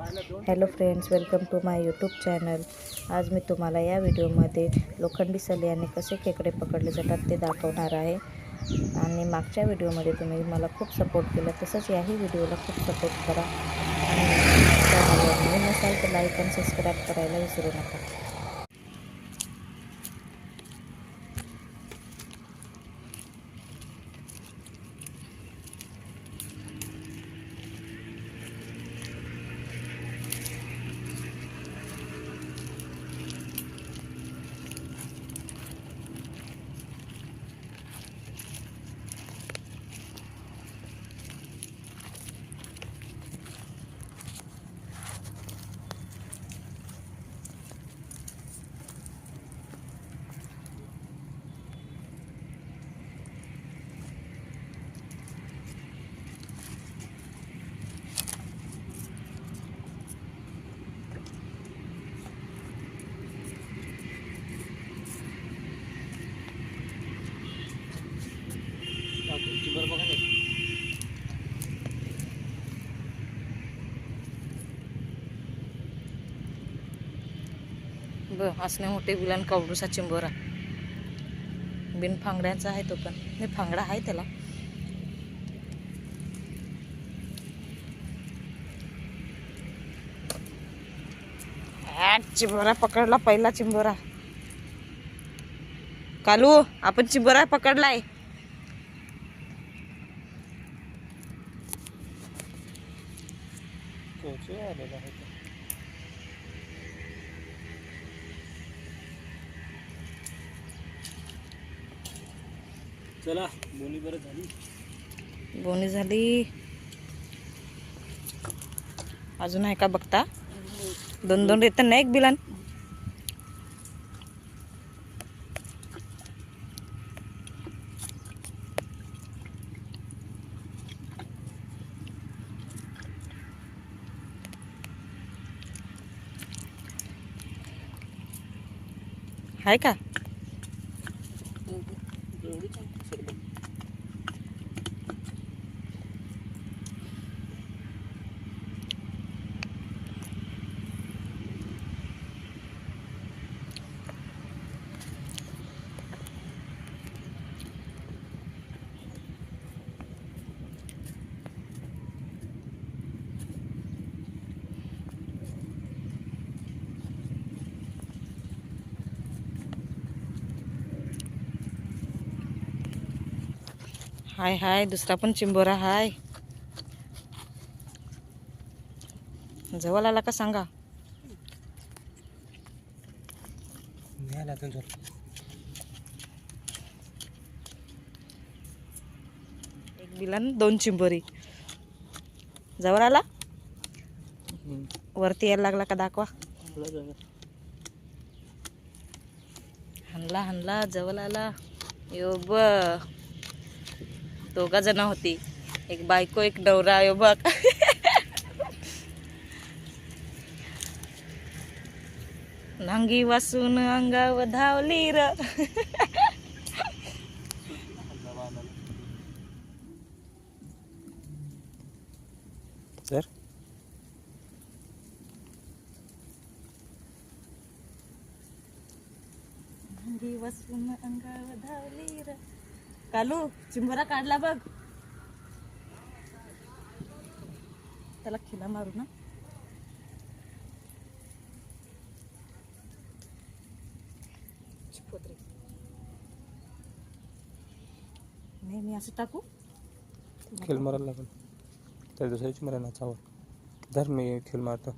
Hello friends welcome to my YouTube channel. आज मी तुम्हाला या व्हिडिओमध्ये लोखंडी सल्याने कसे खेकडे पकडले जातात ते दाखवणार आहे. आणि मागच्या व्हिडिओमध्ये तुम्ही मला खूप सपोर्ट केला तसंच याही व्हिडिओला खूप सपोर्ट करा. आणि नसाल तर लाईक आणि सबस्क्राईब करायला विसरू नका. ब असणे मोठे गुलान कवडूसा चिंबोरा. बिन फांगड्यांचा आहे तो पण. नाही फांगडा आहे त्याला. चिंबोरा पकडला पहिला चिंबोरा. कालू आपण चिंबोरा पकडलाय. चला बोली बरं झाली. बोनी झाली. अजून आहे का बघता? दोन दोन येतात नाही एक बिलान? आहे का? हाय हाय दुसरा पण चिंबोरा हाय. जवळ आला का सांगा? एक बिलान दोन चिंबोरी. जवळ आला? वरती यायला लागला का दाखवा. हनला हनला जवळ आला. यो ब. दोघा जण होती. एक बायको एक नवरा यो बघ. नांगी वासून अंगाव धावली र. नांगी वासून अंगाव धावली र. कालू चिंबोरा काढला बघ. त्याला खिला मारू ना. नाही मी असं टाकू. खेळ मारायला लागेल. त्या दुसऱ्याची मला नाचावं धर मी खेळ मारतो.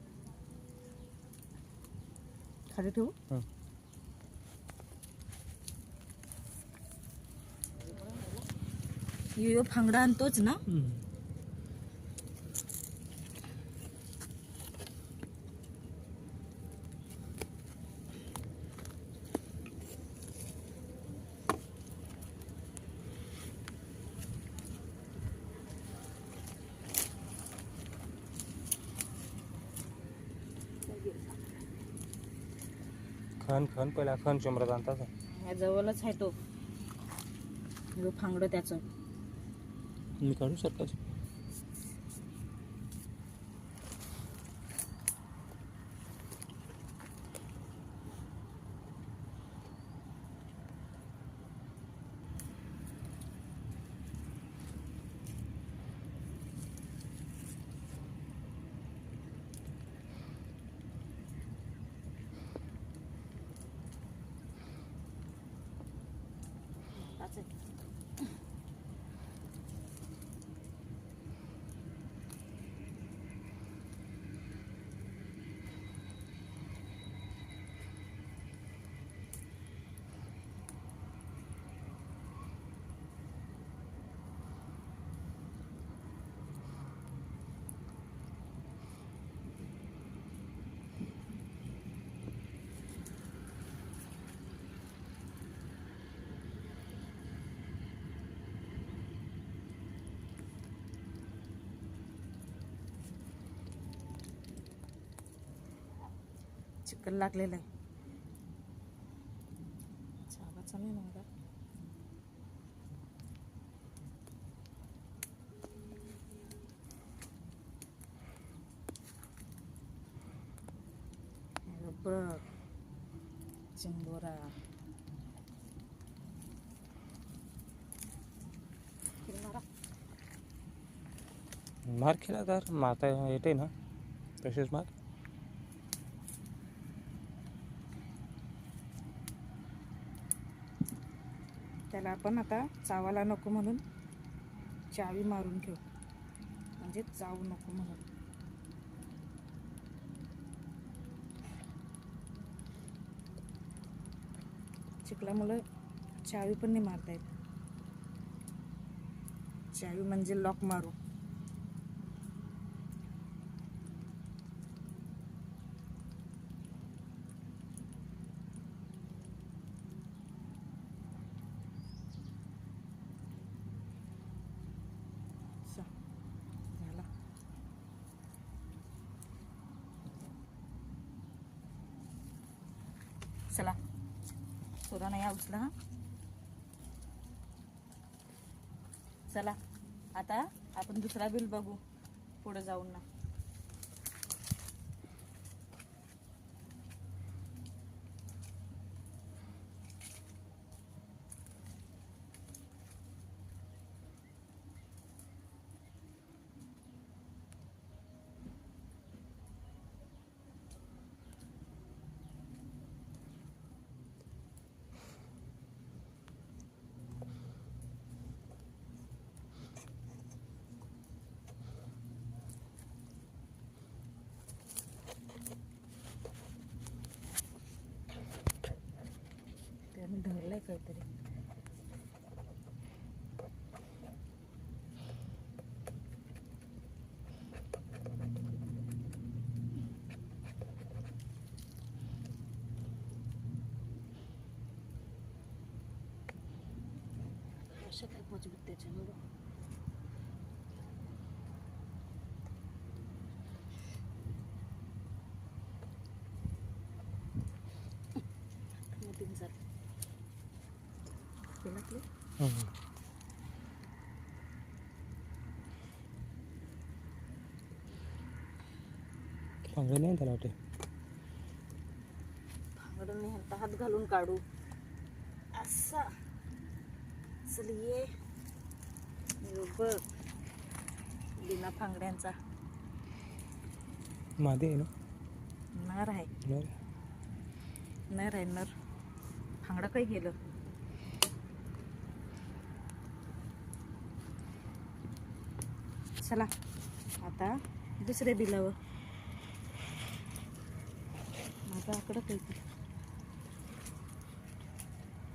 खाली ठेवू? यो फांगडा आणतोच ना? खन खन पहिला खन चुमरात आणता या जवळच आहे तो. यो फांगड त्याचं. मी काढू सरकाच चिकन लागलेलं आहे. चावाचा नाही मला बघ चिंबोरा. मार केला तर माता येते ना. तसेच मार. त्याला आपण आता चावाला नको म्हणून चावी मारून घेऊ. म्हणजे चावू नको म्हणून. चिखलामुळं चावी पण नाही मारता येत चावी म्हणजे लॉक मारू चा, झाला चला. सोडा नाही हा उचला हा. चला. आता आपण दुसरा बिल बघू पुढे जाऊन ना. धरलंय काहीतरी असं काय मजबूत त्याच्यामुळं त्याला नाही हात घालून काढू. असा. चल ये. बघ. बिना फांगड्यांचा. मादी आहे ना? नर आहे. नर. आहे नर. फांगडं काही गेलं चला. आता दुसऱ्या बिलावर. माझा आकडं काही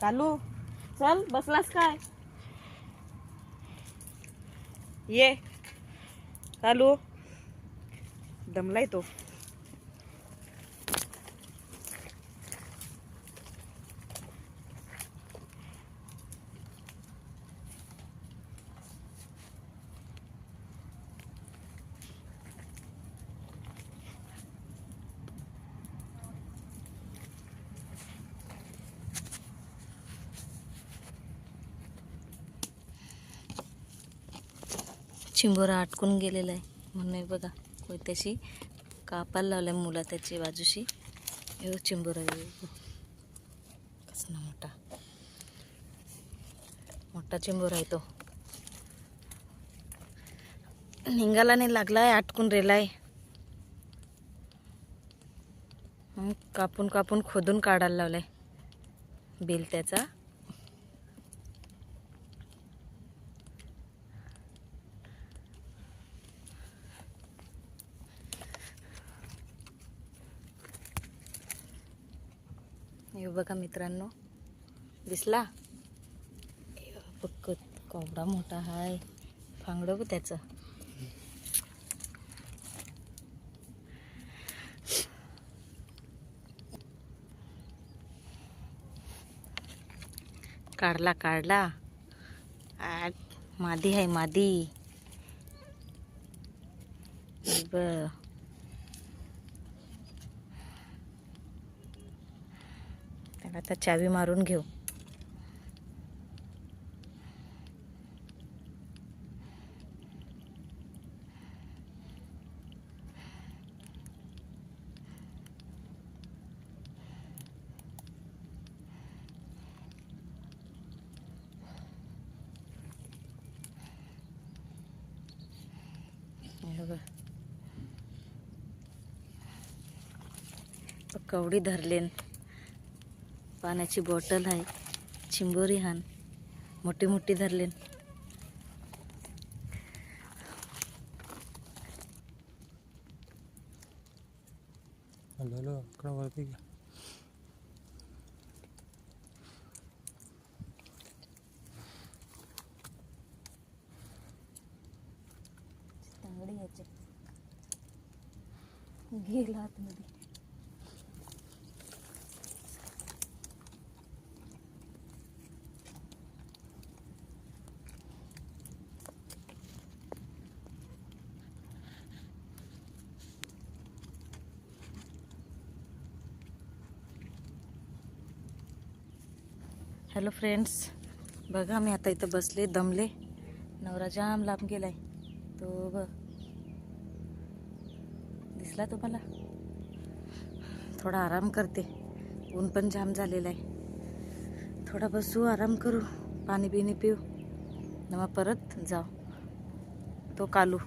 कालू चल बसलास काय? ये. कालू दमलाय तो. चिंबोरा अटकून गेलेला आहे. म्हणून हे बघा कोयत्याशी कापायला लावलाय मुला त्याची बाजूशी. एवढं चिंबोरा कसला मोठा. मोठा चिंबोरा आहे तो. निघाला नाही लागलाय अटकून रेलाय. कापून कापून खोदून काढायला लावलाय. बिल त्याचा. हे बघा मित्रांनो. दिसला? फक्त बघ कोंबडा मोठा हाय. फांगडं बघ त्याचं. काढला काढला. आ, मादी आहे मादी. हे आता चावी मारून घेऊ. कवडी धरलेन. पाण्याची बॉटल आहे चिंबोरी हान. मोठी मोठी याचे गेला आतमध्ये. हॅलो फ्रेंड्स बघा मी आता इथं बसले दमले. नवरा जाम लांब गेलाय. तो बघ. दिसला तुम्हाला? थोडा आराम करते. ऊन पण जाम झालेला आहे. थोडा बसू आराम करू. पाणी बिणी पिऊ. न मग परत जाऊ. तो कालू.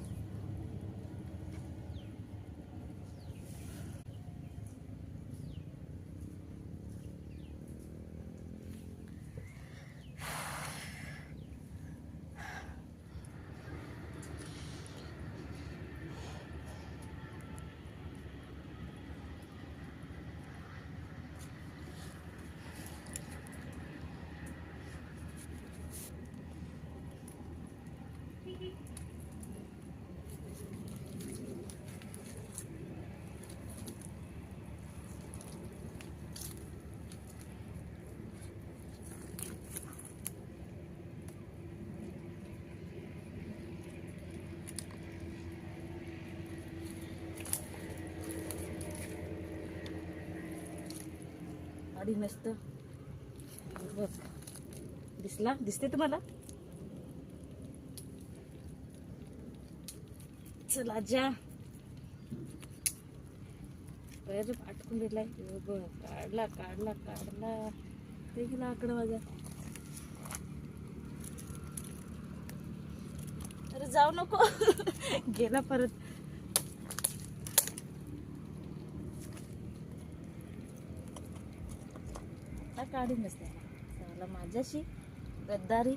गाडी मस्त. बघ. दिसला? दिसते तुम्हाला? चला जा. पैर अटकून दिलाय हे बघ काढला काढला काढला. ते गेला आकडं माझा अरे जाऊ नको. गेला परत. आता काढून नसते चला माझ्याशी गद्दारी.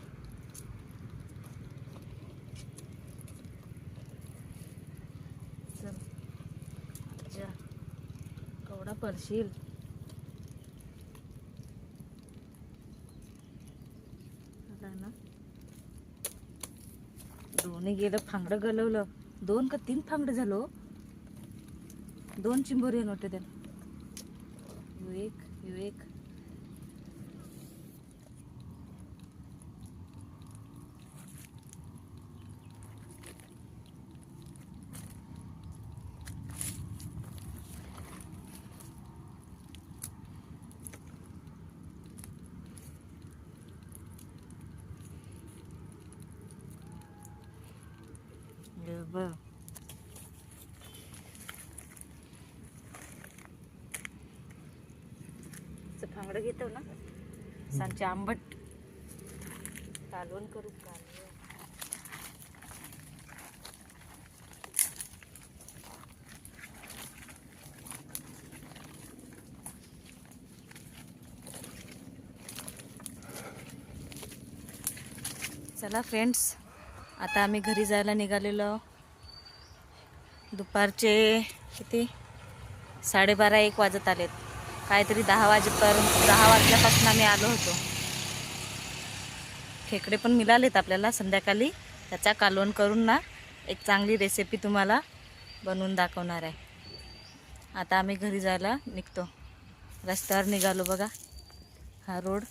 चल पडशील. ना दोन्ही गेलं फांगडं गलवलं. दोन का तीन फांगडं झालो हो. दोन चिंबोरी होते त्याला एक हे बघ फांगडं घेतो ना? सांचे आंबट. कालवण करू कालवण. चला फ्रेंड्स आता आम्ही घरी जायला निघालेलो. दुपारचे किती? साडेबारा एक वाजत आलेत. काहीतरी दहा वाजेपर्यंत दहा वाजल्यापासून आम्ही आलो होतो. खेकडे पण मिळालेत आपल्याला संध्याकाळी. त्याचा कालवण करून ना एक चांगली रेसिपी तुम्हाला बनवून दाखवणार आहे. आता आम्ही घरी जायला निघतो. रस्त्यावर निघालो बघा. हा रोड.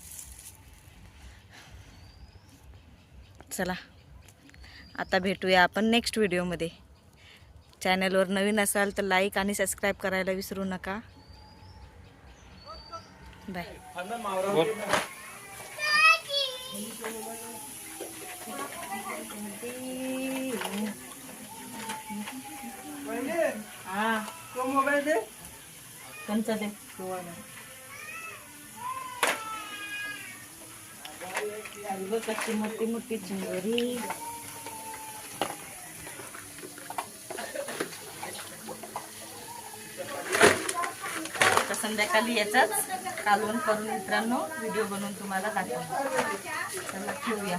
चला. आता भेटूया आपण नेक्स्ट व्हिडिओमध्ये चॅनलवर नवीन असाल तर लाईक आणि सबस्क्राईब करायला विसरू नका. मोबाईल दे कोणचा दे? कशी मोठी मोठी चिंगरी. आता संध्याकाळी याचाच. कालवण करून मित्रांनो व्हिडिओ बनवून तुम्हाला दाखवतो. चला ठेवूया.